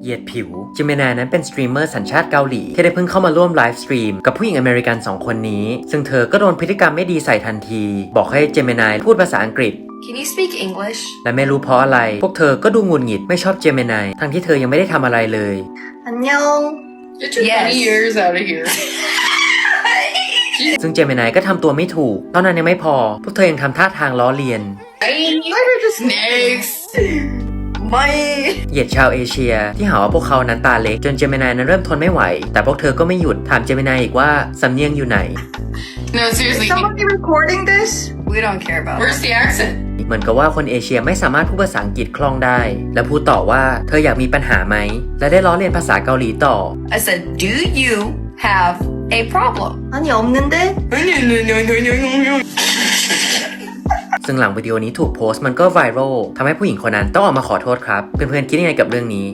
เหยียดผิวจิมินายนั้นเป็นสตรีมเมอร์สัญชาติเกาหลี ที่ได้เพิ่งเข้ามาร่วมไลฟ์สตรีมกับผู้หญิงอเมริกัน 2 คนนี้ ซึ่งเธอก็โดนพฤติกรรมไม่ดีใส่ทันที บอกให้เจมินายพูดภาษาอังกฤษ Can you speak English? และไม่รู้เพราะอะไร พวกเธอก็ดูหงุดหงิดไม่ชอบเจมินายทั้งที่เธอยังไม่ได้ทำอะไรเลย안 녕. Get your Yes. funny ears out of here. ซึ่งเจมินายก็ทำตัวไม่ถูกเท่านั้นยังไม่พอ พวกเธอยังทำท่าทางล้อเลียน Next. My. เหยียดชาวเอเชีย ที่หาว่าพวกเขานั้นตาเล็ก จนเจมินายนั้นเริ่มทนไม่ไหว แต่พวกเธอก็ไม่หยุดถามเจมินายอีกว่าสำเนียงอยู่ไหน No, seriously. Is somebody recording this? We don't care about Where's the accent? เหมือนกับว่าคนเอเชียไม่สามารถพูดภาษาอังกฤษคล่องได้ และพูดต่อว่าเธออยากมีปัญหาไหม และได้ล้อเลียนภาษาเกาหลีต่อ I said, do you have a problem? 아니 없는데? ซึ่งหลังวิดีโอนี้ถูกโพสต์มันก็ไวรัลทำให้ผู้หญิงคนนั้นต้องออกมาขอโทษครับ เพื่อนๆคิดยังไงกับเรื่องนี้